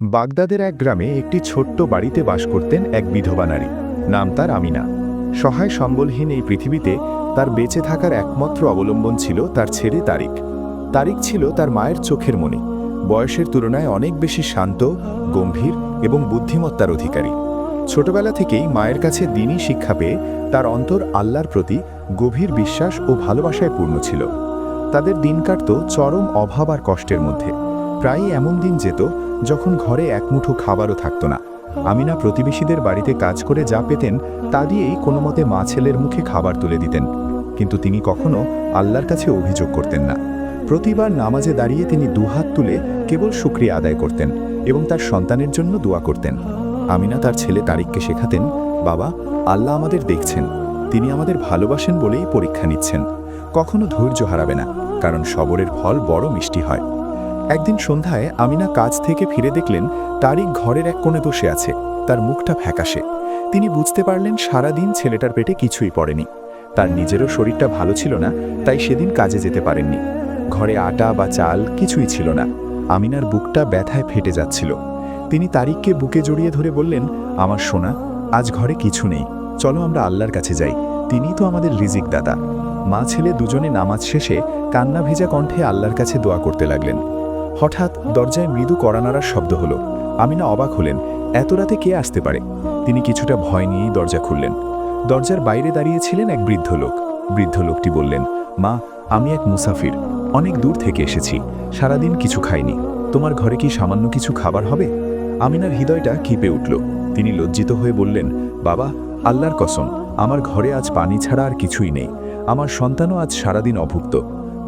বাগদাদের এক গ্রামে একটি ছোট্ট বাড়িতে বাস করতেন এক বিধবা নারী। নাম তার আমিনা। সহায় সম্বলহীন এই পৃথিবীতে তার বেঁচে থাকার একমাত্র অবলম্বন ছিল তার ছেলে তারিক। তারিক ছিল তার মায়ের চোখের মণি। বয়সের তুলনায় অনেক বেশি শান্ত, গম্ভীর এবং বুদ্ধিমত্তার অধিকারী। ছোটবেলা থেকেই মায়ের কাছে দিনই শিক্ষা পেয়ে তার অন্তর আল্লাহর প্রতি গভীর বিশ্বাস ও ভালোবাসায় পূর্ণ ছিল। তাদের দিন কাটত চরম অভাব আর কষ্টের মধ্যে। প্রায়ই এমন দিন যেত যখন ঘরে এক মুঠো খাবারও থাকতো না। আমিনা প্রতিবেশীদের বাড়িতে কাজ করে যা পেতেন, তা দিয়েই কোনো মতে মা ছেলের মুখে খাবার তুলে দিতেন। কিন্তু তিনি কখনো আল্লাহর কাছে অভিযোগ করতেন না। প্রতিবার নামাজে দাঁড়িয়ে তিনি দুহাত তুলে কেবল শুক্রিয়া আদায় করতেন এবং তার সন্তানের জন্য দোয়া করতেন। আমিনা তার ছেলে তারিককে শেখাতেন, বাবা, আল্লাহ আমাদের দেখছেন। তিনি আমাদের ভালোবাসেন বলেই পরীক্ষা নিচ্ছেন। কখনো ধৈর্য হারাবে না, কারণ সবরের ফল বড় মিষ্টি হয়। একদিন সন্ধ্যায় আমিনা কাজ থেকে ফিরে দেখলেন তারিক ঘরের এক কোণে বসে আছে, তার মুখটা ফ্যাকাশে। তিনি বুঝতে পারলেন সারাদিন ছেলেটার পেটে কিছুই পড়েনি। তার নিজেরও শরীরটা ভালো ছিল না, তাই সেদিন কাজে যেতে পারেননি। ঘরে আটা বা চাল কিছুই ছিল না। আমিনার বুকটা ব্যথায় ফেটে যাচ্ছিল। তিনি তারিককে বুকে জড়িয়ে ধরে বললেন, আমার সোনা, আজ ঘরে কিছু নেই। চলো আমরা আল্লাহর কাছে যাই। তিনিই তো আমাদের রিজিক দাদা মা ছেলে দুজনে নামাজ শেষে কান্না ভেজা কণ্ঠে আল্লাহর কাছে দোয়া করতে লাগলেন। হঠাৎ দরজায় মৃদু কড়ানাড়ার শব্দ হলো। আমিনা অবাক হলেন, এত রাতে কে আসতে পারে? তিনি কিছুটা ভয় নিয়েই দরজা খুললেন। দরজার বাইরে দাঁড়িয়েছিলেন এক বৃদ্ধ লোক। বৃদ্ধ লোকটি বললেন, মা, আমি এক মুসাফির। অনেক দূর থেকে এসেছি। সারাদিন কিছু খাইনি। তোমার ঘরে কি সামান্য কিছু খাবার হবে? আমিনার হৃদয়টা কিপে উঠল। তিনি লজ্জিত হয়ে বললেন, বাবা, আল্লাহর কসম, আমার ঘরে আজ পানি ছাড়া আর কিছুই নেই। আমার সন্তানও আজ সারাদিন অভুক্ত।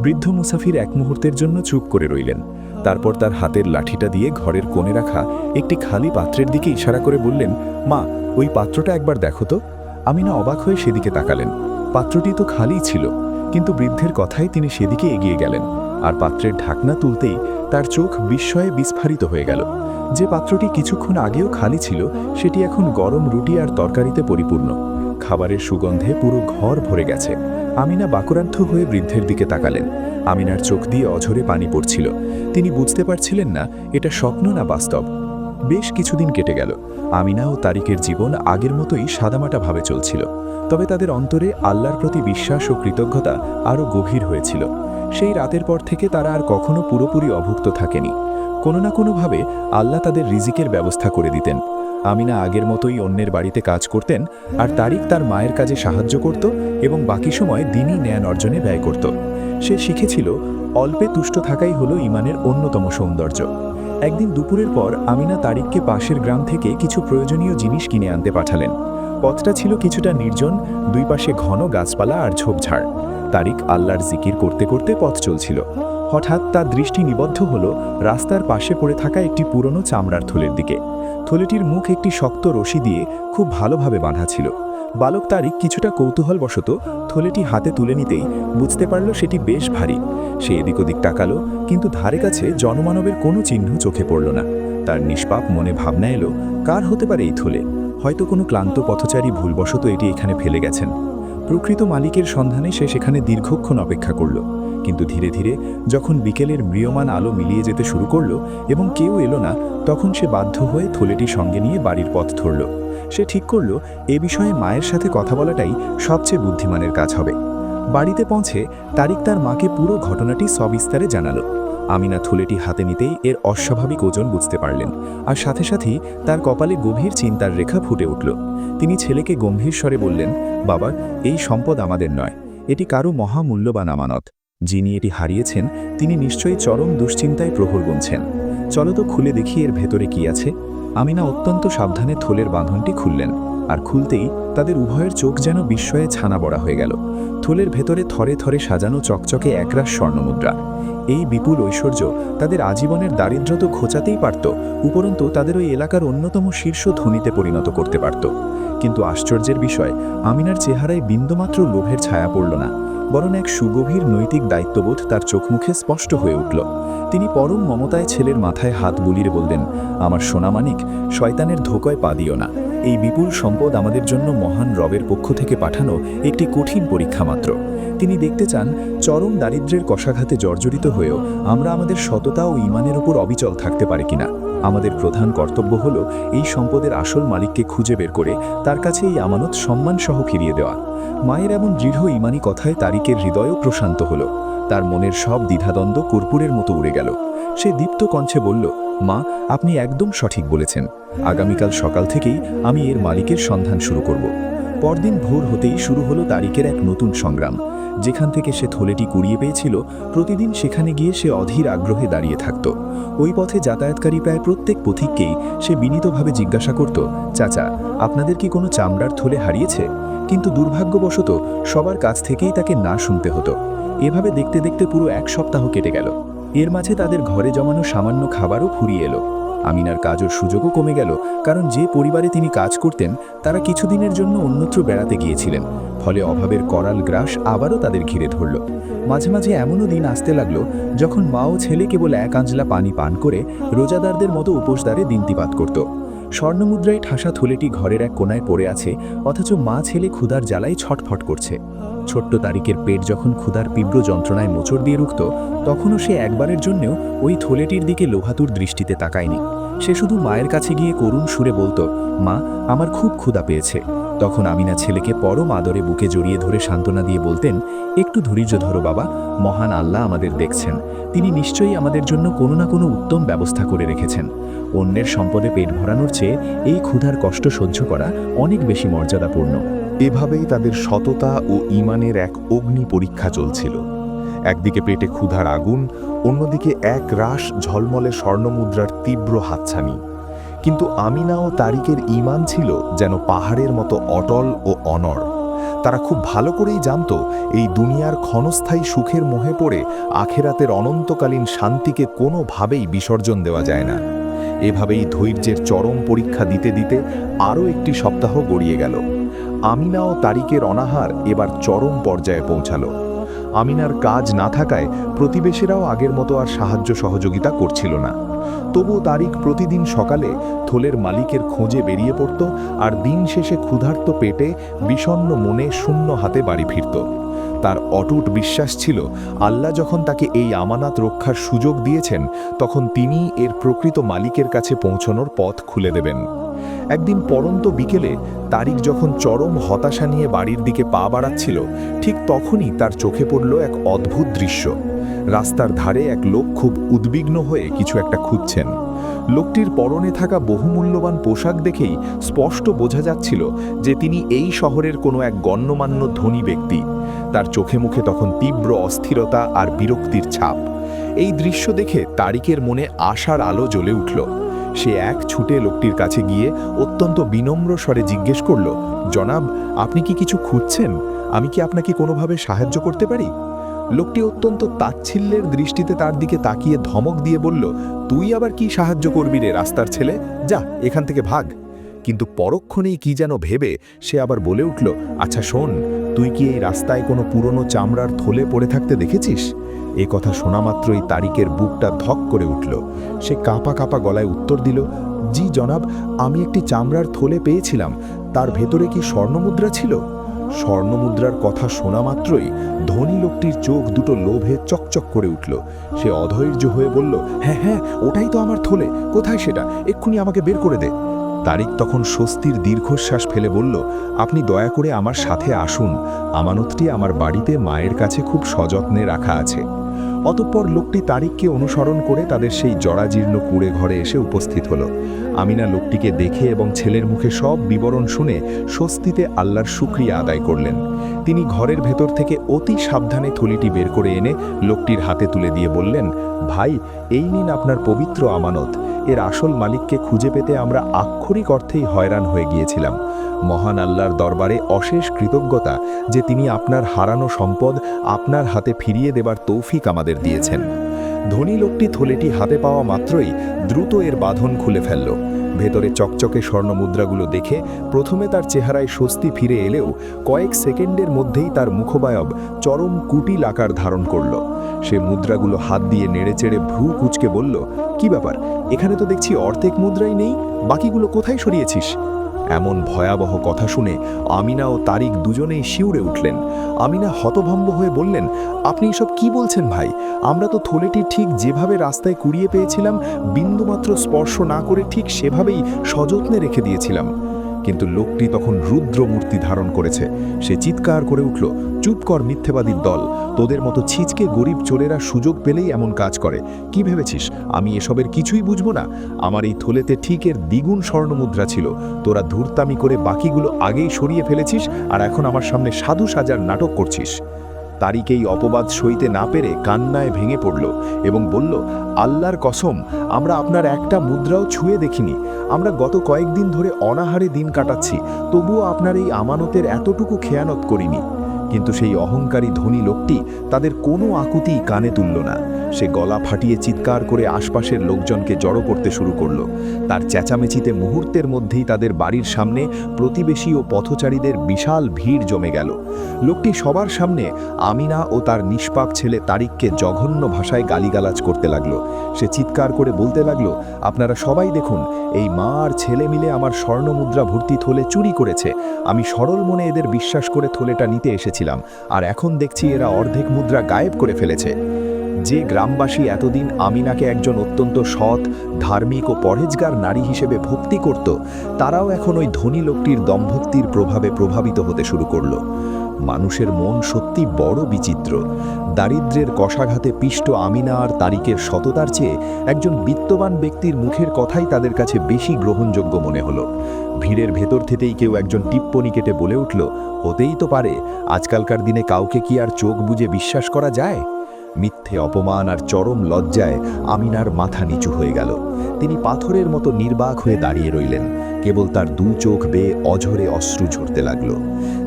বৃদ্ধ মুসাফির এক মুহূর্তের জন্য চুপ করে রইলেন। তারপর তার হাতের লাঠিটা দিয়ে ঘরের কোণে রাখা একটি খালি পাত্রের দিকে ইশারা করে বললেন, মা, ওই পাত্রটা একবার দেখো তো। আমি না অবাক হয়ে সেদিকে তাকালেন। পাত্রটি তো খালিই ছিল, কিন্তু বৃদ্ধের কথায় তিনি সেদিকে এগিয়ে গেলেন আর পাত্রের ঢাকনা তুলতেই তার চোখ বিস্ময়ে বিস্ফারিত হয়ে গেল। যে পাত্রটি কিছুক্ষণ আগেও খালি ছিল, সেটি এখন গরম রুটি আর তরকারিতে পরিপূর্ণ। খাবারের সুগন্ধে পুরো ঘর ভরে গেছে। আমিনা বাকুরান্ত হয়ে বৃদ্ধের দিকে তাকালেন। আমিনার চোখ দিয়ে অঝরে পানি পড়ছিল। তিনি বুঝতে পারছিলেন না, এটা স্বপ্ন না বাস্তব। বেশ কিছুদিন কেটে গেল। আমিনা ও তারিকের জীবন আগের মতোই সাদামাটাভাবে চলছিল। তবে তাদের অন্তরে আল্লাহর প্রতি বিশ্বাস ও কৃতজ্ঞতা আরও গভীর হয়েছিল। সেই রাতের পর থেকে তারা আর কখনো পুরোপুরি অভুক্ত থাকেনি। কোনো না কোনোভাবে আল্লাহ তাদের রিজিকের ব্যবস্থা করে দিতেন। আমিনা আগের মতোই অন্যের বাড়িতে কাজ করতেন আর তারিক তার মায়ের কাজে সাহায্য করত এবং বাকি সময় দিনই জ্ঞান অর্জনে ব্যয় করত। সে শিখেছিল, অল্পে তুষ্ট থাকাই হলো ইমানের অন্যতম সৌন্দর্য। একদিন দুপুরের পর আমিনা তারিককে পাশের গ্রাম থেকে কিছু প্রয়োজনীয় জিনিস কিনে আনতে পাঠালেন। পথটা ছিল কিছুটা নির্জন, দুই পাশে ঘন গাছপালা আর ঝোপঝাড়। তারিক আল্লাহর জিকির করতে করতে পথ চলছিল। হঠাৎ তার দৃষ্টি নিবদ্ধ হল রাস্তার পাশে পড়ে থাকা একটি পুরনো চামড়ার থলের দিকে। থলেটির মুখ একটি শক্ত রশি দিয়ে খুব ভালোভাবে বাঁধা ছিল। বালক তারিক কিছুটা কৌতূহলবশত থলেটি হাতে তুলে নিতেই বুঝতে পারল সেটি বেশ ভারী। সে এদিক ওদিক তাকালো, কিন্তু ধারে কাছে জনমানবের কোনো চিহ্ন চোখে পড়ল না। তার নিষ্পাপ মনে ভাবনা এলো, কার হতে পারে এই থলে? হয়তো কোনো ক্লান্ত পথচারী ভুলবশত এটি এখানে ফেলে গেছেন। প্রকৃত মালিকের সন্ধানে সে সেখানে দীর্ঘক্ষণ অপেক্ষা করল। কিন্তু ধীরে ধীরে যখন বিকেলের ম্রিয়মান আলো মিলিয়ে যেতে শুরু করল এবং কেউ এলো না, তখন সে বাধ্য হয়ে থলেটি সঙ্গে নিয়ে বাড়ির পথ ধরল। সে ঠিক করল, এ বিষয়ে মায়ের সাথে কথা বলাটাই সবচেয়ে বুদ্ধিমানের কাজ হবে। বাড়িতে পৌঁছে তারিক তার মাকে পুরো ঘটনাটি সবিস্তারে জানালো। আমিনা থুলেটি হাতে নিতেই এর অস্বাভাবিক ওজন বুঝতে পারলেন আর সাথে সাথেই তার কপালে গভীর চিন্তার রেখা ফুটে উঠল। তিনি ছেলেকে গম্ভীর স্বরে বললেন, বাবা, এই সম্পদ আমাদের নয়। এটি কারও মহামূল্যবান আমানত। যিনি এটি হারিয়েছেন, তিনি নিশ্চয়ই চরম দুশ্চিন্তায় প্রহর গুনছেন। চলো তো খুলে দেখি এর ভেতরে কি আছে। আমিনা অত্যন্ত সাবধানে থলের বাঁধনটি খুললেন। আর খুলতেই তাদের উভয়ের চোখ যেন বিস্ময়ে ছানা বড়া হয়ে গেল। থলের ভেতরে থরে থরে সাজানো চকচকে একরাশ স্বর্ণমুদ্রা। এই বিপুল ঐশ্বর্য তাদের আজীবনের দারিদ্র তো খোঁচাতেই পারত, উপরন্তু তাদের ওই এলাকার অন্যতম শীর্ষ ধনীতে পরিণত করতে পারত। কিন্তু আশ্চর্যের বিষয়, আমিনার চেহারায় বিন্দুমাত্র লোভের ছায়া পড়ল না, বরং এক সুগভীর নৈতিক দায়িত্ববোধ তার চোখমুখে স্পষ্ট হয়ে উঠল। তিনি পরম মমতায় ছেলের মাথায় হাত বুলিয়ে বললেন, আমার সোনামানিক শয়তানের ধোকয় পা দিও না। এই বিপুল সম্পদ আমাদের জন্য মহান রবের পক্ষ থেকে পাঠানো একটি কঠিন পরীক্ষা মাত্র। তিনি দেখতে চান, চরম দারিদ্র্যের কষাঘাতে জর্জরিত হয়েও আমরা আমাদের সততা ও ইমানের উপর অবিচল থাকতে পারি কিনা। আমাদের প্রধান কর্তব্য হল এই সম্পদের আসল মালিককে খুঁজে বের করে তার কাছে এই আমানত সম্মান সহ ফিরিয়ে দেওয়া। মায়ের এমন দৃঢ় ইমানি কথায় তারিকের হৃদয়ও প্রশান্ত হল। তার মনের সব দ্বিধাদ্বন্দ্ব কর্পূরের মতো উড়ে গেল। সে দীপ্ত কণ্ঠে বলল, মা, আপনি একদম সঠিক বলেছেন। আগামীকাল সকাল থেকেই আমি এর মালিকের সন্ধান শুরু করব। পরদিন ভোর হতেই শুরু হলো তারিকের এক নতুন সংগ্রাম। যেখান থেকে সে থলেটি কুড়িয়ে পেয়েছিল, প্রতিদিন সেখানে গিয়ে সে অধীর আগ্রহে দাঁড়িয়ে থাকত। ওই পথে যাতায়াতকারী প্রায় প্রত্যেক পথিককেই সে বিনীতভাবে জিজ্ঞাসা করত, চাচা, আপনাদের কি কোনো চামড়ার থলে হারিয়েছে? কিন্তু দুর্ভাগ্যবশত সবার কাছ থেকেই তাকে না শুনতে হতো। এভাবে দেখতে দেখতে পুরো এক সপ্তাহ কেটে গেল। এর মাঝে তাদের ঘরে জমানো সামান্য খাবারও ফুরিয়ে এলো। আমিনার কাজের সুযোগও কমে গেল, কারণ যে পরিবারে তিনি কাজ করতেন, তারা কিছুদিনের জন্য অন্যত্র বেড়াতে গিয়েছিলেন, ফলে অভাবের করাল গ্রাস আবারও তাদের ঘিরে ধরল। মাঝে মাঝে এমনও দিন আসতে লাগল, যখন মা ও ছেলে কেবল এক আঞ্জলা পানি পান করে রোজাদারদের মতো উপোসদারে দিনতিপাত করত। স্বর্ণমুদ্রায় ঠাসা থলেটি ঘরের এক কোনায় পড়ে আছে, অথচ মা ছেলে ক্ষুধার জ্বালায় ছটফট করছে। ছোট্ট তারিকের পেট যখন ক্ষুধার তীব্র যন্ত্রণায় মোচড় দিয়ে রুখত, তখনও সে একবারের জন্যেও ওই থলেটির দিকে লোহাতুর দৃষ্টিতে তাকায়নি। সে শুধু মায়ের কাছে গিয়ে করুণ সুরে বলতো, মা, আমার খুব ক্ষুধা পেয়েছে। তখন আমিনা ছেলেকে পরম আদরে বুকে জড়িয়ে ধরে সান্ত্বনা দিয়ে বলতেন, একটু ধৈর্য ধরো বাবা, মহান আল্লাহ আমাদের দেখছেন। তিনি নিশ্চয়ই আমাদের জন্য কোনো না কোনো উত্তম ব্যবস্থা করে রেখেছেন। অন্যের সম্পদে পেট ভরানোর চেয়ে এই ক্ষুধার কষ্ট সহ্য করা অনেক বেশি মর্যাদাপূর্ণ। এভাবেই তাদের সততা ও ইমানের এক অগ্নি পরীক্ষা চলছিল। একদিকে পেটে ক্ষুধার আগুন, অন্যদিকে এক রাস ঝলমলে স্বর্ণমুদ্রার তীব্র হাতছানি। কিন্তু আমিনা ও তারিকের ইমান ছিল যেন পাহাড়ের মতো অটল ও অনড়। তারা খুব ভালো করেই জানত এই দুনিয়ার ক্ষণস্থায়ী সুখের মোহে পড়ে আখেরাতের অনন্তকালীন শান্তিকে কোনোভাবেই বিসর্জন দেওয়া যায় না। এভাবেই ধৈর্যের চরম পরীক্ষা দিতে দিতে আরও একটি সপ্তাহ গড়িয়ে গেল। আমিনা ও তারিকের অনাহার এবার চরম পর্যায়ে পৌঁছাল। আমিনার কাজ না থাকায় প্রতিবেশীরাও আগের মতো আর সাহায্য সহযোগিতা করছিল না। তবু তারিক প্রতিদিন সকালে থলের মালিকের খোঁজে বেরিয়ে পড়ত আর দিন শেষে ক্ষুধার্ত পেটে বিষণ্ন মনে শূন্য হাতে বাড়ি ফিরত। তার অটুট বিশ্বাস ছিল, আল্লাহ যখন তাকে এই আমানাত রক্ষার সুযোগ দিয়েছেন, তখন তিনি এর প্রকৃত মালিকের কাছে পৌঁছনোর পথ খুলে দেবেন। একদিন পরন্ত বিকেলে তারিক যখন চরম হতাশা নিয়ে বাড়ির দিকে পা বাড়াচ্ছিল, ঠিক তখনই তার চোখে পড়ল এক অদ্ভুত দৃশ্য। রাস্তার ধারে এক লোক খুব উদ্বিগ্ন হয়ে কিছু একটা খুঁজছেন। লোকটির পরনে থাকা বহুমূল্যবান পোশাক দেখেই স্পষ্ট বোঝা যাচ্ছিল যে তিনি এই শহরের কোনো এক গণ্যমান্য ধনী ব্যক্তি। তার চোখে মুখে তখন তীব্র অস্থিরতা আর বিরক্তির ছাপ। এই দৃশ্য দেখে তারিকের মনে আশার আলো জ্বলে উঠল। সে এক ছুটে লোকটির কাছে গিয়ে অত্যন্ত বিনম্র স্বরে জিজ্ঞেস করল, জনাব, আপনি কি কিছু খুঁজছেন? আমি কি আপনাকে কোনোভাবে সাহায্য করতে পারি? লোকটি অত্যন্ত তাচ্ছিল্যের দৃষ্টিতে তার দিকে তাকিয়ে ধমক দিয়ে বলল, তুই আবার কি সাহায্য করবি রে রাস্তার ছেলে? যা, এখান থেকে ভাগ। কিন্তু পরক্ষণেই কি যেন ভেবে সে আবার বলে উঠল আচ্ছা শোন, তুই কি এই রাস্তায় কোনো পুরনো চামড়ার থলে পড়ে থাকতে দেখেছিস? এ কথা শোনা মাত্রই তারিকের বুকটা ধক করে উঠল। সে কাঁপা কাঁপা গলায় উত্তর দিল, জি জনাব, আমি একটি চামড়ার থলে পেয়েছিলাম। তার ভেতরে কি স্বর্ণমুদ্রা ছিল? স্বর্ণমুদ্রার কথা শোনা মাত্রই ধনী লোকটির চোখ দুটো লোভে চকচক করে উঠল। সে অধৈর্য হয়ে বলল হ্যাঁ হ্যাঁ ওটাই তো আমার থলে। কোথায় সেটা? এক্ষুনি আমাকে বের করে দে। তারিক তখন স্বস্তির দীর্ঘশ্বাস ফেলে বলল, আপনি দয়া করে আমার সাথে আসুন। আমানতটি আমার বাড়িতে মায়ের কাছে খুব সযত্নে রাখা আছে। অতঃপর লোকটি তারিককে অনুসরণ করে তাদের সেই জরাজীর্ণ কুড়ে ঘরে এসে উপস্থিত হলো। আমিনা লোকটিকে দেখে এবং ছেলের মুখে সব বিবরণ শুনে স্বস্তিতে আল্লাহর শুক্রিয়া আদায় করলেন। তিনি ঘরের ভেতর থেকে অতি সাবধানে থলিটি বের করে এনে লোকটির হাতে তুলে দিয়ে বললেন, ভাই, এই নিন আপনার পবিত্র আমানত। এর আসল মালিককে খুঁজে পেতে আমরা আক্ষরিক অর্থেই হয়রান হয়ে গিয়েছিলাম। মহান আল্লাহর দরবারে অশেষ কৃতজ্ঞতা যে তিনি আপনার হারানো সম্পদ আপনার হাতে ফিরিয়ে দেবার তৌফিক আমাদের দিয়েছেন। ধনী লোকটি থলেটি হাতে পাওয়া মাত্রই দ্রুত এর বাঁধন খুলে ফেলল। ভেতরে চকচকে স্বর্ণ মুদ্রাগুলো দেখে প্রথমে তার চেহারায় স্বস্তি ফিরে এলেও কয়েক সেকেন্ডের মধ্যেই তার মুখবায়ব চরম কুটিল আকার ধারণ করল। সে মুদ্রাগুলো হাত দিয়ে নেড়েচেড়ে ভ্রু কুচকে বলল, কি ব্যাপার? এখানে তো দেখছি অর্ধেক মুদ্রাই নেই, বাকিগুলো কোথায় সরিয়েছিস? এমন ভয়াবহ কথা শুনে আমিনা ও তারিক দুজনেই শিউরে উঠলেন। আমিনা হতভম্ব হয়ে বললেন, আপনি এসব কি বলছেন ভাই? আমরা তো থলেটি ঠিক যেভাবে রাস্তায় কুড়িয়ে পেয়েছিলাম, বিন্দুমাত্র স্পর্শ না করে ঠিক সেভাবেই সযত্নে রেখে দিয়েছিলাম। কিন্তু লোকটি তখন রুদ্র মূর্তি ধারণ করেছে। সে চিৎকার করে উঠল, চুপ কর মিথ্যেবাদীর দল। তোদের মতো ছিচকে গরিব চোরেরা সুযোগ পেলেই এমন কাজ করে। কি ভেবেছিস? আমি এসবের কিছুই বুঝব না। আমার এই থলেতে ঠিক এর দ্বিগুণ স্বর্ণমুদ্রা ছিল। তোরা ধূর্তামি করে বাকিগুলো আগেই সরিয়ে ফেলেছিস আর এখন আমার সামনে সাধু সাজার নাটক করছিস। তারিক এই অপবাদ সইতে না পেরে কান্নায় ভেঙে পড়ল এবং বলল, আল্লাহর কসম, আমরা আপনার একটা মুদ্রাও ছুঁয়ে দেখিনি। আমরা গত কয়েকদিন ধরে অনাহারে দিন কাটাচ্ছি, তবুও আপনার এই আমানতের এতটুকু খেয়ানত করিনি। কিন্তু সেই অহংকারী ধনী লোকটি তাদের কোনো আকুতি কানে তুলল না। সে গলা ফাটিয়ে চিৎকার করে আশপাশের লোকজনকে জড়ো করতে শুরু করল। তার চেঁচামেচিতে মুহূর্তের মধ্যেই তাদের বাড়ির সামনে প্রতিবেশী ও পথচারীদের বিশাল ভিড় জমে গেল। লোকটি সবার সামনে আমিনা ও তার নিষ্পাপ ছেলে তারিককে জঘন্য ভাষায় গালিগালাজ করতে লাগল। সে চিৎকার করে বলতে লাগল, আপনারা সবাই দেখুন, এই মা আর ছেলে মিলে আমার স্বর্ণমুদ্রা ভর্তি থলে চুরি করেছে। আমি সরল মনে এদের বিশ্বাস করে থলেটা নিতে এসেছিলাম আর এখন দেখছি এরা অর্ধেক মুদ্রা গায়েব করে ফেলেছে। যে গ্রামবাসী এতদিন আমিনাকে একজন অত্যন্ত সৎ, ধার্মিক ও পরেজগার নারী হিসেবে ভক্তি করত, তারাও এখন ওই ধনী লোকটির দম্ভক্তির প্রভাবে প্রভাবিত হতে শুরু করল। মানুষের মন সত্যি বড় বিচিত্র। দারিদ্র্যের কষাঘাতে পিষ্ট আমিনা আর তারিকের সততার চেয়ে একজন বিত্তবান ব্যক্তির মুখের কথাই তাদের কাছে বেশি গ্রহণযোগ্য মনে হলো। ভিড়ের ভেতর থেকেই কেউ একজন টিপ্পনি কেটে বলে উঠল, হতেই তো পারে, আজকালকার দিনে কাউকে কি আর চোখ বুঝে বিশ্বাস করা যায়? মিথ্যে অপমান আর চরম লজ্জায় আমিনার মাথা নিচু হয়ে গেল। তিনি পাথরের মতো নির্বাক হয়ে দাঁড়িয়ে রইলেন। কেবল তার দু চোখ বেয়ে অঝরে অশ্রু ঝরতে লাগল।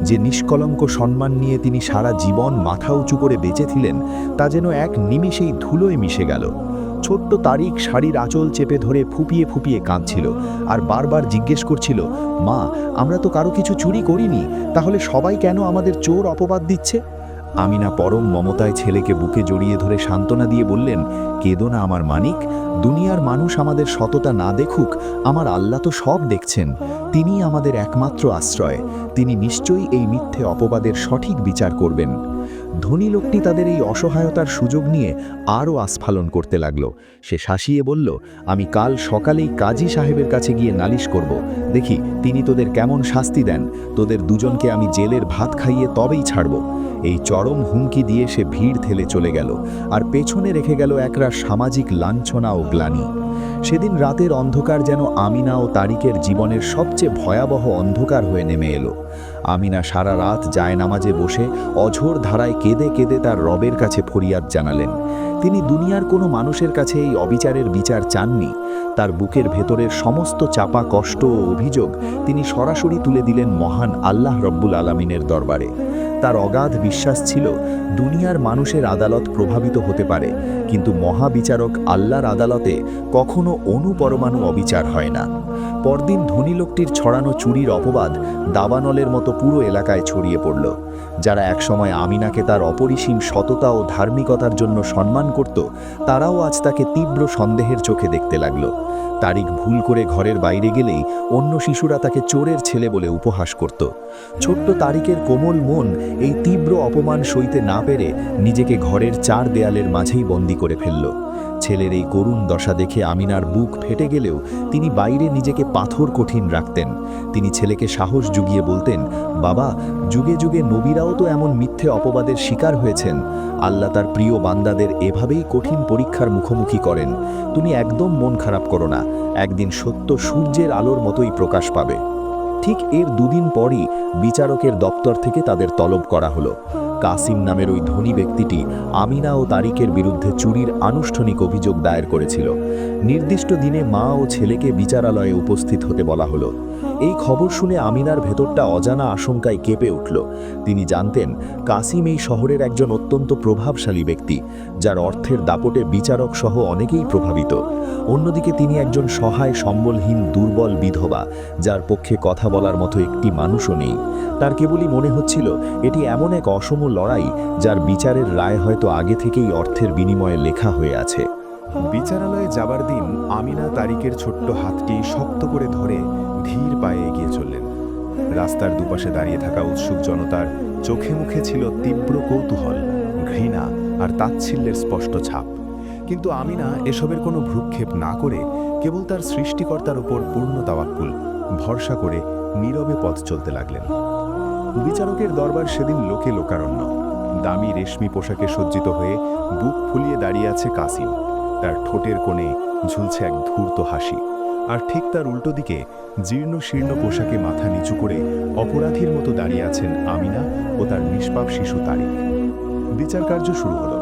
যে নিষ্কলঙ্ক সম্মান নিয়ে তিনি সারা জীবন মাথা উঁচু করে বেঁচেছিলেন তা যেন এক নিমিষেই ধুলোয় মিশে গেল। ছোট্ট তারিখ শাড়ির আঁচল চেপে ধরে ফুপিয়ে ফুপিয়ে কাঁদছিল আর বারবার জিজ্ঞেস করছিল, মা, আমরা তো কারও কিছু চুরি করিনি, তাহলে সবাই কেন আমাদের চোর অপবাদ দিচ্ছে? আমিনা পরম মমতায় ছেলেকে বুকে জড়িয়ে ধরে সান্ত্বনা দিয়ে বললেন, কেদো না আমার মানিক, দুনিয়ার মানুষ আমাদের সততা না দেখুক, আমার আল্লাহ তো সব দেখছেন তিনি আমাদের একমাত্র আশ্রয়, তিনি নিশ্চয়ই এই মিথ্যে অপবাদের সঠিক বিচার করবেন। ধনী লোকটি তাদের এই অসহায়তার সুযোগ নিয়ে আরও আস্ফালন করতে লাগল। সে শাসিয়ে বলল, আমি কাল সকালেই কাজী সাহেবের কাছে গিয়ে নালিশ করব। দেখি তিনি তোদের কেমন শাস্তি দেন। তোদের দুজনকে আমি জেলের ভাত খাইয়ে তবেই ছাড়ব। এই চরম হুমকি দিয়ে সে ভিড় ঠেলে চলে গেল। আর পেছনে রেখে গেল একরা সামাজিক লাঞ্ছনা ও গ্লানি। সেদিন রাতের অন্ধকার যেন আমিনা ও তারিকের জীবনের সবচেয়ে ভয়াবহ অন্ধকার হয়ে নেমে এলো। আমিনা সারা রাত যায় নামাজে বসে অঝোর ধারায় কেঁদে কেঁদে তার রবের কাছে ফরিয়াদ জানালেন। তিনি দুনিয়ার কোনো মানুষের কাছে এই অবিচারের বিচার চাননি। তার বুকের ভেতরের সমস্ত চাপা কষ্ট ও অভিযোগ তিনি সরাসরি তুলে দিলেন মহান আল্লাহ রব্বুল আলমিনের দরবারে। তার অগাধ বিশ্বাস ছিল, দুনিয়ার মানুষের আদালত প্রভাবিত হতে পারে, কিন্তু মহাবিচারক আল্লাহর আদালতে কখনো অনুপরমাণু অবিচার হয় না। পরদিন ধনী লোকটির ছড়ানো চুরির অপবাদ দাবানলের মতো পুরো এলাকায় ছড়িয়ে পড়ল। যারা একসময় আমিনাকে তার অপরিসীম সততা ও ধার্মিকতার জন্য সম্মান করত, তারাও আজ তাকে তীব্র সন্দেহের চোখে দেখতে লাগল। তারিক ভুল করে ঘরের বাইরে গেলেই অন্য শিশুরা তাকে চোরের ছেলে বলে উপহাস করত। ছোট্ট তারিকের কোমল মন এই তীব্র অপমান সইতে না পেরে নিজেকে ঘরের চার দেয়ালের মাঝেই বন্দি করে ফেলল। ছেলের এই করুণ দশা দেখে আমিনার বুক ফেটে গেলেও তিনি বাইরে নিজেকে পাথর কঠিন রাখতেন। তিনি ছেলেকে সাহস জুগিয়ে বলতেন, বাবা, যুগে যুগে নবীরাও তো এমন মিথ্যে অপবাদের শিকার হয়েছেন। আল্লাহ তার প্রিয় বান্দাদের এভাবেই কঠিন পরীক্ষার মুখোমুখি করেন। তুমি একদম মন খারাপ করো না। একদিন সত্য সূর্যের আলোর মতোই প্রকাশ পাবে। ঠিক এর দুদিন পরই বিচারকের দপ্তর থেকে তাদের তলব করা হলো। কাসিম নামের ওই ধনী ব্যক্তিটি আমিনা ও তারিকের বিরুদ্ধে চুরির আনুষ্ঠানিক অভিযোগ দায়ের করেছিল। নির্দিষ্ট দিনে মা ও ছেলেকে বিচারালয়ে উপস্থিত হতে বলা হলো। এই খবর শুনে আমিনার ভেতরটা অজানা আশঙ্কায় কেঁপে উঠল। তিনি জানতেন, কাসিম এই শহরের একজন অত্যন্ত প্রভাবশালী ব্যক্তি, যার অর্থের দাপটে বিচারক সহ অনেকেই প্রভাবিত। অন্যদিকে তিনি একজন সহায় সম্বলহীন দুর্বল বিধবা, যার পক্ষে কথা বলার মতো একটি মানুষও নেই। তার কেবলই মনে হচ্ছিল, এটি এমন এক অসম লড়াই, যার বিচারের রায় হয়তো আগে থেকেই অর্থের বিনিময়ে লেখা হয়ে আছে। বিচারালয়ে যাবার দিন আমিনা তারিকের ছোট্ট হাতটি শক্ত করে ধরে ধীর পায়ে এগিয়ে চললেন। রাস্তার দুপাশে দাঁড়িয়ে থাকা উৎসুক জনতার চোখে মুখে ছিল তীব্র কৌতূহল, ঘৃণা আর তাচ্ছিল্যের স্পষ্ট ছাপ। কিন্তু আমিনা এসবের কোনো ভ্রুক্ষেপ না করে কেবল তার সৃষ্টিকর্তার উপর পূর্ণ তাওয়াক্কুল, ভরসা করে নীরবে পথ চলতে লাগলেন। বিচারকের দরবার সেদিন লোকে লোকারণ্য। দামি রেশমি পোশাকে সজ্জিত হয়ে বুক ফুলিয়ে দাঁড়িয়ে আছে কাসিম। তার ঠোঁটের কোণে ঝুলছে এক ধূর্ত হাসি। আর ঠিক তার উল্টো দিকে জীর্ণ শীর্ণ পোশাকে মাথা নিচু করে অপরাধীর মতো দাঁড়িয়ে আছেন আমিনা ও তার নিষ্পাপ শিশু তারিক। বিচার কার্য শুরু হলো।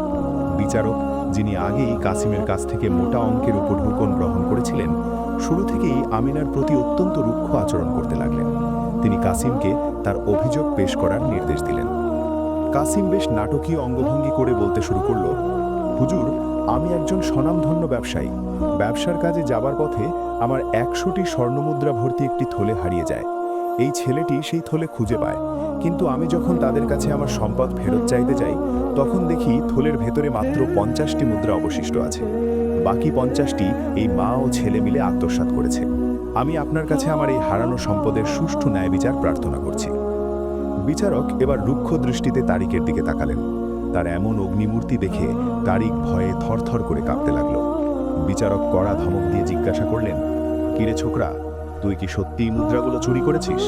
বিচারক, যিনি আগেই কাসিমের কাছ থেকে মোটা অঙ্কের উপর হুকম গ্রহণ করেছিলেন, শুরু থেকেই আমিনার প্রতি অত্যন্ত রুক্ষ আচরণ করতে লাগলেন। তিনি কাসিমকে তার অভিযোগ পেশ করার নির্দেশ দিলেন। কাসিম বেশ নাটকীয় অঙ্গভঙ্গি করে বলতে শুরু করল, হুজুর, আমি একজন স্বনামধন্য ব্যবসায়ী। ব্যবসার কাজে যাবার পথে আমার একশোটি স্বর্ণমুদ্রা ভর্তি একটি থলে হারিয়ে যায়। এই ছেলেটি সেই থলে খুঁজে পায়। কিন্তু আমি যখন তাদের কাছে আমার সম্পদ ফেরত চাইতে যাই, তখন দেখি থলের ভেতরে মাত্র পঞ্চাশটি মুদ্রা অবশিষ্ট আছে। বাকি পঞ্চাশটি এই মা ও ছেলে মিলে আত্মসাৎ করেছে। আমি আপনার কাছে আমার এই হারানো সম্পদের সুষ্ঠু ন্যায় বিচার প্রার্থনা করছি। বিচারক এবার রুক্ষ দৃষ্টিতে তারিকের দিকে তাকালেন। তার এমন অগ্নিমূর্তি দেখে তারিক ভয়ে থরথর করে কাঁপতে লাগল। বিচারক কড়া ধমক দিয়ে জিজ্ঞাসা করলেন, কিরে ছোকরা, তুই কি সত্যিই মুদ্রাগুলো চুরি করেছিস?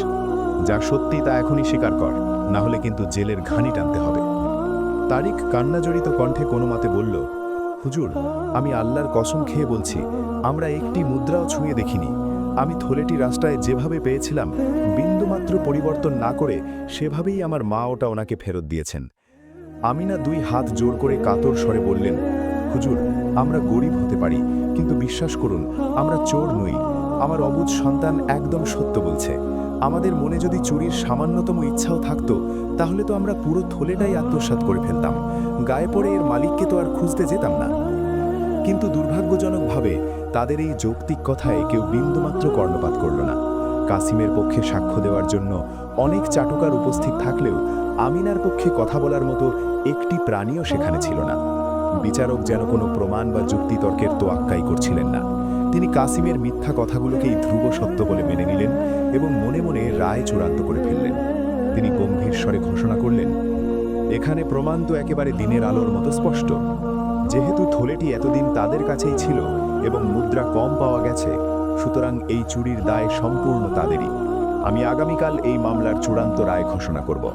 যা সত্যি তা এখনই স্বীকার কর, না হলে কিন্তু জেলের ঘানি টানতে হবে। তারিক কান্নাজড়িত কণ্ঠে কোনো মতে বলল, হুজুর, আমি আল্লাহর কসম খেয়ে বলছি, আমরা একটি মুদ্রাও ছুঁয়ে দেখিনি। আমি থলেটি রাস্তায় যেভাবে পেয়েছিলাম, বিন্দুমাত্র পরিবর্তন না করে সেভাবেই আমার মা ওটা ওনাকে ফেরত দিয়েছেন। আমিনা দুই হাত জোর করে কাতর স্বরে বললেন, হুজুর, আমরা গরিব হতে পারি, কিন্তু বিশ্বাস করুন, আমরা চোর নই। আমার অবুজ সন্তান একদম সত্য বলছে। আমাদের মনে যদি চুরির সামান্যতম ইচ্ছাও থাকতো, তাহলে তো আমরা পুরো থলেটাই আত্মসাৎ করে ফেলতাম। গায়ে পড়ে এর মালিককে তো আর খুঁজতে যেতাম না। কিন্তু দুর্ভাগ্যজনকভাবে তাদের এই যৌক্তিক কথায় কেউ বিন্দুমাত্র কর্ণপাত করল না। কাসিমের পক্ষে সাক্ষ্য দেওয়ার জন্য অনেক চাটুকার উপস্থিত থাকলেও আমিনার পক্ষে কথা বলার মতো একটি প্রাণীও সেখানে ছিল না। বিচারক যেন কোনো প্রমাণ বা যুক্তিতর্কের তোয়াক্কাই করছিলেন না। তিনি কাসিমের মিথ্যা কথাগুলোকেই ধ্রুব সত্য বলে মেনে নিলেন এবং মনে মনে রায় চূড়ান্ত করে ফেললেন। তিনি গম্ভীর স্বরে ঘোষণা করলেন, এখানে প্রমাণ তো একেবারে দিনের আলোর মতো স্পষ্ট। যেহেতু থলেটি এতদিন তাদের কাছেই ছিল এবং মুদ্রা কম পাওয়া গেছে, সুতরাং এই চুরির দায় সম্পূর্ণ তাদেরই। আমি আগামীকাল এই মামলার চূড়ান্ত রায় ঘোষণা করব।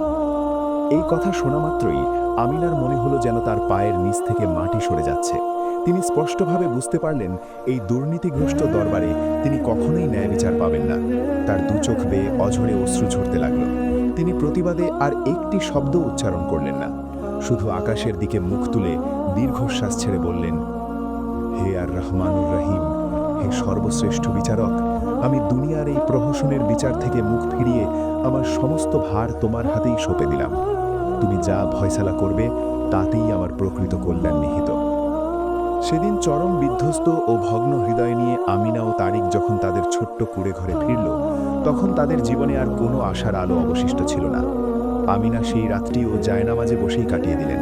এই কথা শোনা মাত্রই আমিনার মনে হলো যেন তার পায়ের নিচ থেকে মাটি সরে যাচ্ছে। তিনি স্পষ্টভাবে বুঝতে পারলেন, এই দুর্নীতিগ্রস্ত দরবারে তিনি কখনোই ন্যায় বিচার পাবেন না। তার দু চোখ বেয়ে অঝরে অশ্রু ঝরতে লাগল। তিনি প্রতিবাদে আর একটি শব্দ উচ্চারণ করলেন না। শুধু আকাশের দিকে মুখ তুলে দীর্ঘশ্বাস ছেড়ে বললেন, হে আর রহমানুর রহিম, হে সর্বশ্রেষ্ঠ বিচারক, আমি দুনিয়ার এই প্রহসনের বিচার থেকে মুখ ফিরিয়ে আমার সমস্ত ভার তোমার হাতেই সঁপে দিলাম। তুমি যা ভয়সালা করবে, তাতেই আমার প্রকৃত কল্যাণ নিহিত। সেদিন চরম বিধ্বস্ত ও ভগ্ন হৃদয় নিয়ে আমিনা ও তারিক যখন তাদের ছোট্ট কুড়ে ঘরে ফিরল, তখন তাদের জীবনে আর কোনো আশার আলো অবশিষ্ট ছিল না। আমিনা সেই রাত্রিও জায়নামাজে বসেই কাটিয়ে দিলেন।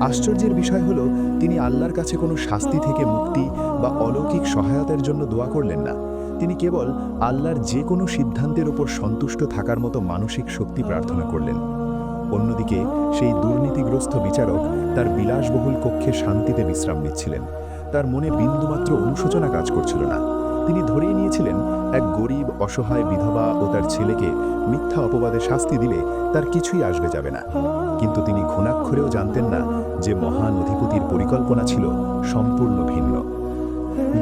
আশ্চর্যের বিষয় হলো, তিনি আল্লাহর কাছে কোনো শাস্তি থেকে মুক্তি বা অলৌকিক সহায়তার জন্য দোয়া করলেন না। তিনি কেবল আল্লাহর যে কোনো সিদ্ধান্তের ওপর সন্তুষ্ট থাকার মতো মানসিক শক্তি প্রার্থনা করলেন। অন্যদিকে, সেই দুর্নীতিগ্রস্ত বিচারক তার বিলাসবহুল কক্ষে শান্তিতে বিশ্রাম নিচ্ছিলেন। তার মনে বিন্দুমাত্র অনুশোচনা কাজ করছিল না। তিনি ধরেই নিয়েছিলেন এক গরিব, অসহায় বিধবা ও তার ছেলেকে মিথ্যা অপবাদে শাস্তি দিলে তার কিছুই আসবে যাবে না। কিন্তু তিনি ঘুণাক্ষরেও জানতেন না যে মহান অধিপতির পরিকল্পনা ছিল সম্পূর্ণ ভিন্ন।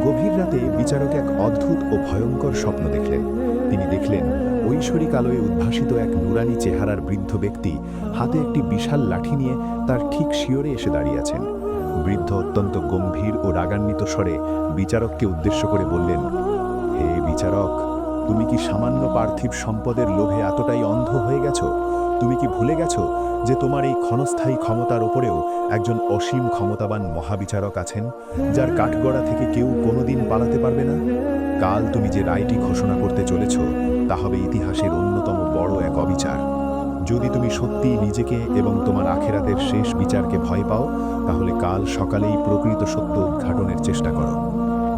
গভীর রাতে বিচারক এক অদ্ভুত ও ভয়ঙ্কর স্বপ্ন দেখলেন। তিনি দেখলেন ঐশ্বরিক আলোয় উদ্ভাসিত এক নুরানি চেহারার বৃদ্ধ ব্যক্তি হাতে একটি বিশাল লাঠি নিয়ে তার ঠিক শিওরে এসে দাঁড়িয়ে আছেন। বৃদ্ধ অত্যন্ত গম্ভীর ও রাগান্বিত স্বরে বিচারককে উদ্দেশ্য করে বললেন, হে বিচারক, তুমি কি সামান্য পার্থিব সম্পদের লোভে এতটাই অন্ধ হয়ে গেছো? তুমি কি ভুলে গেছো যে তোমার এই ক্ষণস্থায়ী ক্ষমতার ওপরেও একজন অসীম ক্ষমতাবান মহাবিচারক আছেন, যার কাঠগড়া থেকে কেউ কোনোদিন পালাতে পারবে না? কাল তুমি যে রায়টি ঘোষণা করতে চলেছ, তা হবে ইতিহাসের অন্যতম বড় এক অবিচার। যদি তুমি সত্যিই নিজেকে এবং তোমার আখেরাতের শেষ বিচারকে ভয় পাও, তাহলে কাল সকালেই প্রকৃত সত্য উদ্ঘাটনের চেষ্টা করো।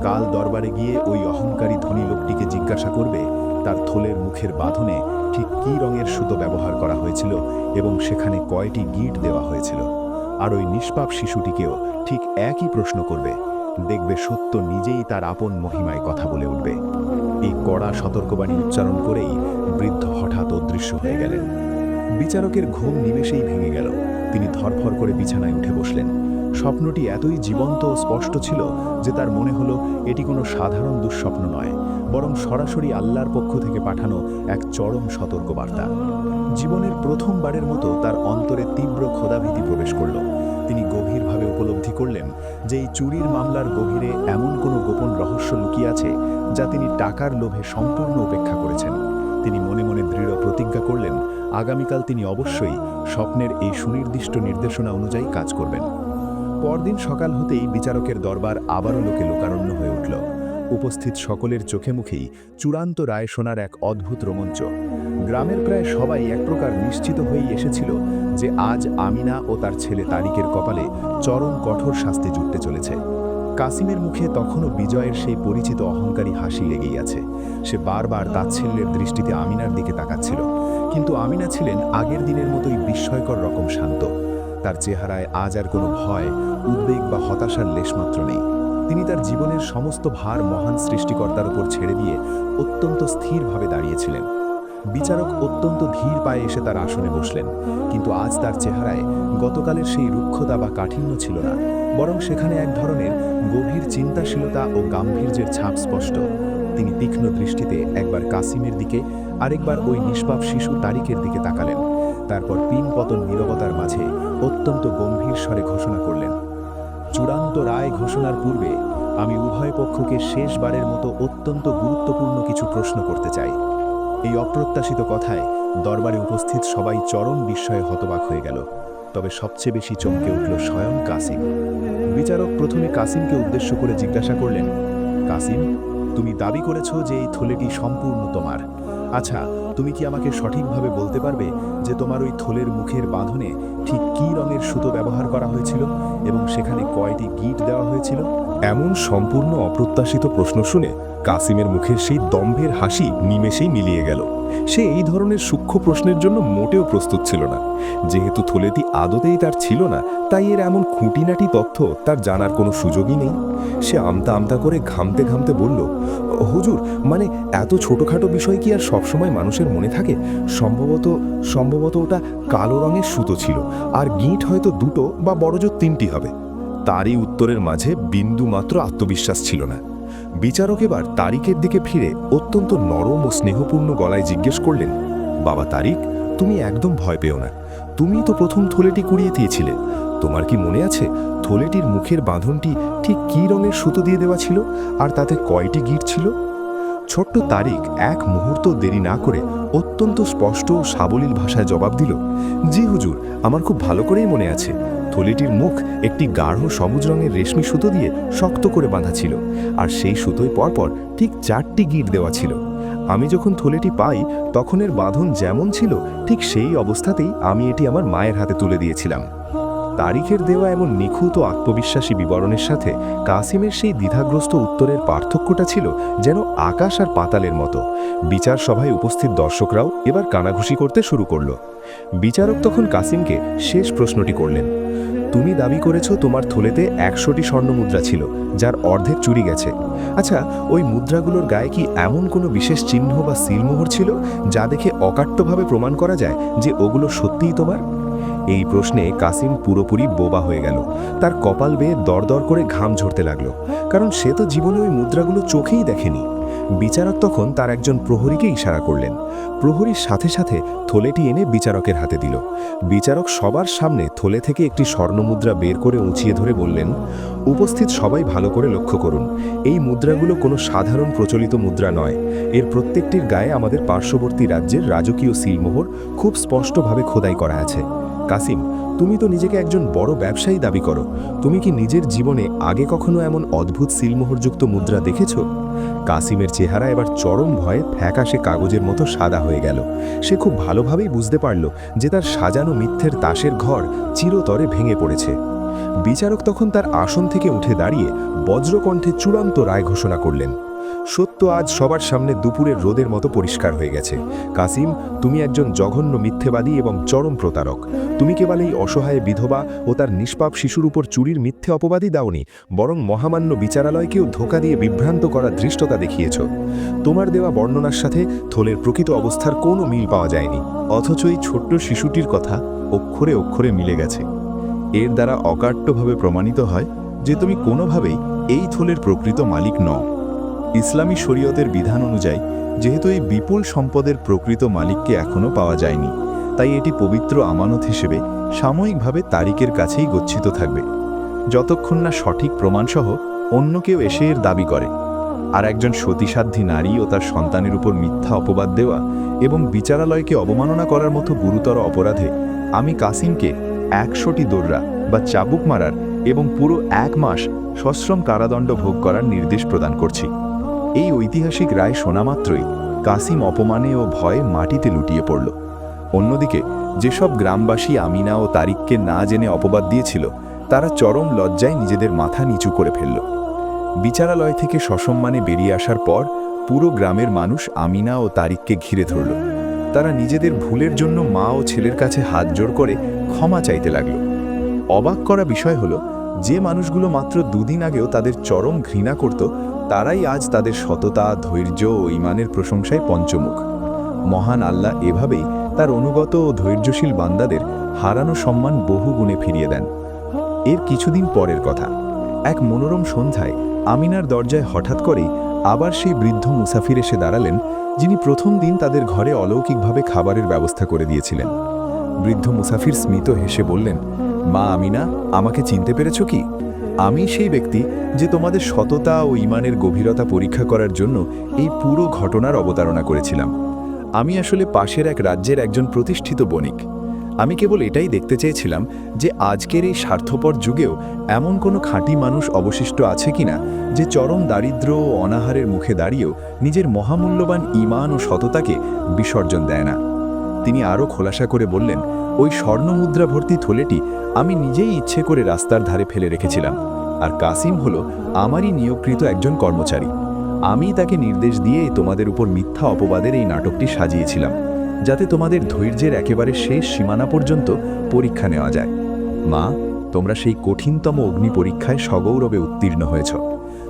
কাল দরবারে গিয়ে ওই অহংকারী ধনী লোকটিকে জিজ্ঞাসা করবে, তার থলের মুখের বাঁধনে ঠিক কী রঙের সুতো ব্যবহার করা হয়েছিল এবং সেখানে কয়টি গিট দেওয়া হয়েছিল। আর ওই নিষ্পাপ শিশুটিকেও ঠিক একই প্রশ্ন করবে, দেখবে সত্য নিজেই তার আপন মহিমায় কথা বলে উঠবে। এই কড়া সতর্কবাণী উচ্চারণ করেই বৃদ্ধ হঠাৎ অদৃশ্য হয়ে গেলেন। বিচারকের ঘুম নিমেষেই ভেঙে গেল। তিনি ধরফর করে বিছানায় উঠে বসলেন। স্বপ্নটি এতই জীবন্ত ও স্পষ্ট ছিল যে তার মনে হলো এটি কোনো সাধারণ দুঃস্বপ্ন নয়, বরং সরাসরি আল্লাহর পক্ষ থেকে পাঠানো এক চরম সতর্কবার্তা। জীবনের প্রথমবারের মতো তার অন্তরে তীব্র ক্ষোধাভীতি প্রবেশ করল। তিনি গভীরভাবে উপলব্ধি করলেন যে এই চুরির মামলার গভীরে এমন কোনো গোপন রহস্য লুকিয়ে আছে যা তিনি টাকার লোভে সম্পূর্ণ উপেক্ষা করেছেন। তিনি মনে মনে দৃঢ় প্রতিজ্ঞা করলেন, আগামীকাল তিনি অবশ্যই স্বপ্নের এই সুনির্দিষ্ট নির্দেশনা অনুযায়ী কাজ করবেন। পরদিন সকাল হতেই বিচারকের দরবার আবারও লোকে লোকারণ্য হয়ে উঠল। উপস্থিত সকলের চোখে মুখেই চূড়ান্ত রায় শোনার এক অদ্ভুত রোমাঞ্চ। গ্রামের প্রায় সবাই এক প্রকার নিশ্চিত হয়েই এসেছিল যে আজ আমিনা ও তার ছেলে তারিকের কপালে চরম কঠোর শাস্তি জুটতে চলেছে। কাসিমের মুখে তখনও বিজয়ের সেই পরিচিত অহংকারী হাসি লেগেই আছে। সে বারবার তাচ্ছিল্যের দৃষ্টিতে আমিনার দিকে তাকাচ্ছিল। কিন্তু আমিনা ছিলেন আগের দিনের মতোই বিস্ময়কর রকম শান্ত। তার চেহারায় আজ আর কোনো ভয়, উদ্বেগ বা হতাশার লেশমাত্র নেই। তিনি তার জীবনের সমস্ত ভার মহান সৃষ্টিকর্তার উপর ছেড়ে দিয়ে অত্যন্ত স্থিরভাবে দাঁড়িয়েছিলেন। বিচারক অত্যন্ত ধীর পায়ে এসে তার আসনে বসলেন। কিন্তু আজ তার চেহারায় গতকালের সেই রুক্ষতা বা কাঠিন্য ছিল না। বরং সেখানে এক ধরনের গভীর চিন্তাশীলতা ও গাম্ভীর্যের ছাপ স্পষ্ট। তিনি তীক্ষ্ণ দৃষ্টিতে একবার কাসিমের দিকে, আরেকবার ওই নিষ্পাপ শিশু তারিকের দিকে তাকালেন। তারপর পিন পতন নীরবতার মাঝে অত্যন্ত গম্ভীর স্বরে ঘোষণা করলেন, চূড়ান্ত রায় ঘোষণার পূর্বে আমি উভয় পক্ষকে শেষবারের মতো অত্যন্ত গুরুত্বপূর্ণ কিছু প্রশ্ন করতে চাই। এই অপ্রত্যাশিত কথায় দরবারে উপস্থিত সবাই চরম বিস্ময়ে হতবাক হয়ে গেল। তবে সবচেয়ে বেশি চমকে উঠল স্বয়ং কাসিম। বিচারক প্রথমে কাসিমকে উদ্দেশ্য করে জিজ্ঞাসা করলেন, কাসিম, তুমি দাবি করেছ যে এই থলেটি সম্পূর্ণ তোমার। আচ্ছা তুমি কি আমাকে সঠিকভাবে বলতে পারবে যে তোমার ওই থলের মুখের বাঁধনে ঠিক কী রঙের সুতো ব্যবহার করা হয়েছিল এবং সেখানে কয়টি গিট দেওয়া হয়েছিল? এমন সম্পূর্ণ অপ্রত্যাশিত প্রশ্ন শুনে কাসিমের মুখের সেই দম্ভের হাসি নিমেষেই মিলিয়ে গেল। সে এই ধরনের সূক্ষ্ম প্রশ্নের জন্য মোটেও প্রস্তুত ছিল না। যেহেতু থলেটি আদতেই তার ছিল না, তাই এর এমন খুঁটিনাটি তথ্য তার জানার কোনো সুযোগই নেই। সে আমতা আমতা করে ঘামতে ঘামতে বলল, হুজুর মানে এত ছোটোখাটো বিষয় কি আর সবসময় মানুষের মনে থাকে? সম্ভবত সম্ভবত ওটা কালো রঙের সুতো ছিল, আর গিঁট হয়তো দুটো বা বড়জোর তিনটি হবে। তারই উত্তরের মাঝে বিন্দু মাত্র আত্মবিশ্বাস ছিল না। বিচারক এবার তারিকের দিকে ফিরে অত্যন্ত নরম ও স্নেহপূর্ণ গলায় জিজ্ঞেস করলেন, বাবা তারিক তুমি একদম ভয় পেও না। তুমি তো প্রথম থলেটি কুড়িয়ে দিয়েছিলে। তোমার কি মনে আছে থলেটির মুখের বাঁধনটি ঠিক কী রঙের সুতো দিয়ে দেওয়া ছিল আর তাতে কয়টি গিট ছিল? ছোট্ট তারিক এক মুহূর্ত দেরি না করে অত্যন্ত স্পষ্ট ও সাবলীল ভাষায় জবাব দিল, জি হুজুর, আমার খুব ভালো করেই মনে আছে। থলিটির মুখ একটি গাঢ় সবুজ রঙের রেশমি সুতো দিয়ে শক্ত করে বাঁধা ছিল, আর সেই সুতোয় পরপর ঠিক চারটি গিট দেওয়া ছিল। আমি যখন থলেটি পাই তখন এর বাঁধন যেমন ছিল, ঠিক সেই অবস্থাতেই আমি এটি আমার মায়ের হাতে তুলে দিয়েছিলাম। তারিখের দেওয়া এমন নিখুঁত ও আত্মবিশ্বাসী বিবরণের সাথে কাসিমের সেই দ্বিধাগ্রস্ত উত্তরের পার্থক্যটা ছিল যেন আকাশ আর পাতালের মতো। বিচার সভায় উপস্থিত দর্শকরাও এবার কানাঘুষি করতে শুরু করল। বিচারক তখন কাসিমকে শেষ প্রশ্নটি করলেন, তুমি দাবি করেছ তোমার থলেতে একশোটি স্বর্ণ মুদ্রা ছিল, যার অর্ধেক চুরি গেছে। আচ্ছা ওই মুদ্রাগুলোর গায়ে কি এমন কোনো বিশেষ চিহ্ন বা সিলমোহর ছিল, যা দেখে অকাট্যভাবে প্রমাণ করা যায় যে ওগুলো সত্যিই তোমার? এই প্রশ্নে কাসিম পুরোপুরি বোবা হয়ে গেল। তার কপাল বেয়ে দরদর করে ঘাম ঝরতে লাগল। কারণ সে তো জীবনে ওই মুদ্রাগুলো চোখেই দেখেনি। বিচারক তখন তার একজন প্রহরীকে ইশারা করলেন। প্রহরীর সাথে সাথে থলেটি এনে বিচারকের হাতে দিল। বিচারক সবার সামনে থলে থেকে একটি স্বর্ণমুদ্রা বের করে উঁচিয়ে ধরে বললেন, উপস্থিত সবাই ভালো করে লক্ষ্য করুন। এই মুদ্রাগুলো কোনো সাধারণ প্রচলিত মুদ্রা নয়। এর প্রত্যেকটির গায়ে আমাদের পার্শ্ববর্তী রাজ্যের রাজকীয় সিলমোহর খুব স্পষ্টভাবে খোদাই করা আছে। কাসিম, তুমি তো নিজেকে একজন বড় ব্যবসায়ী দাবি করো। তুমি কি নিজের জীবনে আগে কখনো এমন অদ্ভুত সিলমোহরযুক্ত মুদ্রা দেখেছ? কাসিমের চেহারা এবার চরম ভয়ে ফ্যাকাশে কাগজের মতো সাদা হয়ে গেল। সে খুব ভালোভাবেই বুঝতে পারল যে তার সাজানো মিথ্যের তাসের ঘর চিরতরে ভেঙে পড়েছে। বিচারক তখন তার আসন থেকে উঠে দাঁড়িয়ে বজ্রকণ্ঠে চূড়ান্ত রায় ঘোষণা করলেন। সত্য আজ সবার সামনে দুপুরের রোদের মতো পরিষ্কার হয়ে গেছে। কাসিম, তুমি একজন জঘন্য মিথ্যেবাদী এবং চরম প্রতারক। তুমি কেবল এই অসহায় বিধবা ও তার নিষ্পাপ শিশুর উপর চুরির মিথ্যে অপবাদই দাওনি, বরং মহামান্য বিচারালয়কেও ধোকা দিয়ে বিভ্রান্ত করার ধৃষ্টতা দেখিয়েছ। তোমার দেওয়া বর্ণনার সাথে থলের প্রকৃত অবস্থার কোনো মিল পাওয়া যায়নি। অথচ এই ছোট্ট শিশুটির কথা অক্ষরে অক্ষরে মিলে গেছে। এর দ্বারা অকাট্যভাবে প্রমাণিত হয় যে তুমি কোনোভাবেই এই থলের প্রকৃত মালিক নও। ইসলামী শরীয়তের বিধান অনুযায়ী, যেহেতু এই বিপুল সম্পদের প্রকৃত মালিককে এখনও পাওয়া যায়নি, তাই এটি পবিত্র আমানত হিসেবে সাময়িকভাবে তারিকের কাছেই গচ্ছিত থাকবে। যতক্ষণ না সঠিক প্রমাণসহ অন্য কেউ এসে এর দাবি করে। আর একজন সতীসাধ্যী নারী ও তার সন্তানের উপর মিথ্যা অপবাদ দেওয়া এবং বিচারালয়কে অবমাননা করার মতো গুরুতর অপরাধে আমি কাসিমকে একশোটি দৌড়া বা চাবুক মারার এবং পুরো এক মাস সশ্রম কারাদণ্ড ভোগ করার নির্দেশ প্রদান করছি। এই ঐতিহাসিক রায় শোনা মাত্রই কাসিম অপমানে ও ভয়ে মাটিতে লুটিয়ে পড়ল। অন্যদিকে, যেসব গ্রামবাসী আমিনা ও তারিককে না জেনে অপবাদ দিয়েছিল, তারা চরম লজ্জায় নিজেদের মাথা নিচু করে ফেলল। বিচারালয় থেকে সসম্মানে বেরিয়ে আসার পর পুরো গ্রামের মানুষ আমিনা ও তারিককে ঘিরে ধরল। তারা নিজেদের ভুলের জন্য মা ও ছেলের কাছে হাত জোড় করে ক্ষমা চাইতে লাগল। অবাক করা বিষয় হলো, যে মানুষগুলো মাত্র দুদিন আগেও তাদের চরম ঘৃণা করত তারাই আজ তাদের সততা, ধৈর্য ও ইমানের প্রশংসায় পঞ্চমুখ। মহান আল্লাহ এভাবেই তার অনুগত ও ধৈর্যশীল বান্দাদের হারানো সম্মান বহু গুণে ফিরিয়ে দেন। এর কিছুদিন পরের কথা। এক মনোরম সন্ধ্যায় আমিনার দরজায় হঠাৎ করেই আবার সেই বৃদ্ধ মুসাফির এসে দাঁড়ালেন, যিনি প্রথম দিন তাদের ঘরে অলৌকিকভাবে খাবারের ব্যবস্থা করে দিয়েছিলেন। বৃদ্ধ মুসাফির স্মিত হেসে বললেন, মা আমিনা, আমাকে চিনতে পেরেছ কি? আমি সেই ব্যক্তি যে তোমাদের সততা ও ইমানের গভীরতা পরীক্ষা করার জন্য এই পুরো ঘটনার অবতারণা করেছিলাম। আমি আসলে পাশের এক রাজ্যের একজন প্রতিষ্ঠিত বণিক। আমি কেবল এটাই দেখতে চেয়েছিলাম যে আজকের এই স্বার্থপর যুগেও এমন কোনো খাঁটি মানুষ অবশিষ্ট আছে কিনা যে চরম দারিদ্র ও অনাহারের মুখে দাঁড়িয়েও নিজের মহামূল্যবান ইমান ও সততাকে বিসর্জন দেয় না। তিনি আরও খোলাসা করে বললেন, ওই স্বর্ণমুদ্রা ভর্তি থলেটি আমি নিজেই ইচ্ছে করে রাস্তার ধারে ফেলে রেখেছিলাম। আর কাসিম হলো আমারই নিয়োগকৃত একজন কর্মচারী। আমি তাকে নির্দেশ দিয়ে তোমাদের উপর মিথ্যা অপবাদের এই নাটকটি সাজিয়েছিলাম, যাতে তোমাদের ধৈর্যের একেবারে শেষ সীমানা পর্যন্ত পরীক্ষা নেওয়া যায়। মা, তোমরা সেই কঠিনতম অগ্নি পরীক্ষায় সগৌরবে উত্তীর্ণ হয়েছ।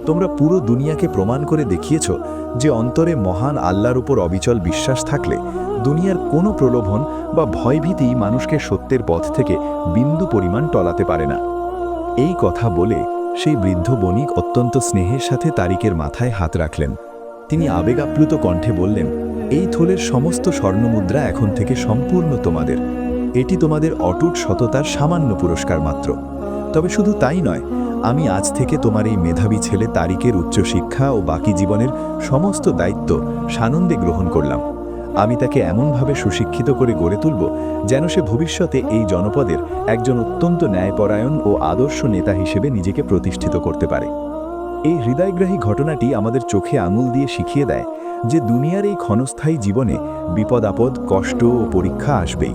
তোমরা পুরো দুনিয়াকে প্রমাণ করে দেখিয়েছ যে অন্তরে মহান আল্লাহর উপর অবিচল বিশ্বাস থাকলে দুনিয়ার কোনো প্রলোভন বা ভয়ভীতি মানুষকে সত্যের পথ থেকে বিন্দু পরিমাণ টলাতে পারে না। এই কথা বলে সেই বৃদ্ধ বণিক অত্যন্ত স্নেহের সাথে তারিকের মাথায় হাত রাখলেন। তিনি আবেগাপ্লুত কণ্ঠে বললেন, এই থলের সমস্ত স্বর্ণমুদ্রা এখন থেকে সম্পূর্ণ তোমাদের। এটি তোমাদের অটুট সততার সামান্য পুরস্কার মাত্র। তবে শুধু তাই নয়, আমি আজ থেকে তোমার এই মেধাবী ছেলে তারিকের উচ্চশিক্ষা ও বাকি জীবনের সমস্ত দায়িত্ব সানন্দে গ্রহণ করলাম। আমি তাকে এমনভাবে সুশিক্ষিত করে গড়ে তুলব যেন সে ভবিষ্যতে এই জনপদের একজন অত্যন্ত ন্যায়পরায়ণ ও আদর্শ নেতা হিসেবে নিজেকে প্রতিষ্ঠিত করতে পারে। এই হৃদয়গ্রাহী ঘটনাটি আমাদের চোখে আঙুল দিয়ে শিখিয়ে দেয় যে দুনিয়ার এই ক্ষণস্থায়ী জীবনে বিপদ আপদ কষ্ট ও পরীক্ষা আসবেই।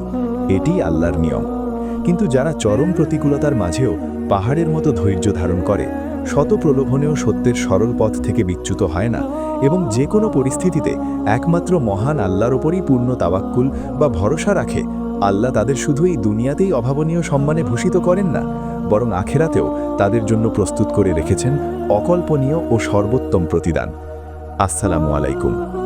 এটি আল্লাহর নিয়ম। কিন্তু যারা চরম প্রতিকূলতার মাঝেও পাহাড়ের মতো ধৈর্য ধারণ করে শত প্রলোভনেও সত্যের সরল পথ থেকে বিচ্যুত হয় না এবং যে কোনো পরিস্থিতিতে একমাত্র মহান আল্লাহর ওপরই পূর্ণ তাবাক্কুল বা ভরসা রাখে, আল্লাহ তাদের শুধু এই দুনিয়াতেই অভাবনীয় সম্মানে ভূষিত করেন না, বরং আখেরাতেও তাদের জন্য প্রস্তুত করে রেখেছেন অকল্পনীয় ও সর্বোত্তম প্রতিদান। আসসালামু আলাইকুম।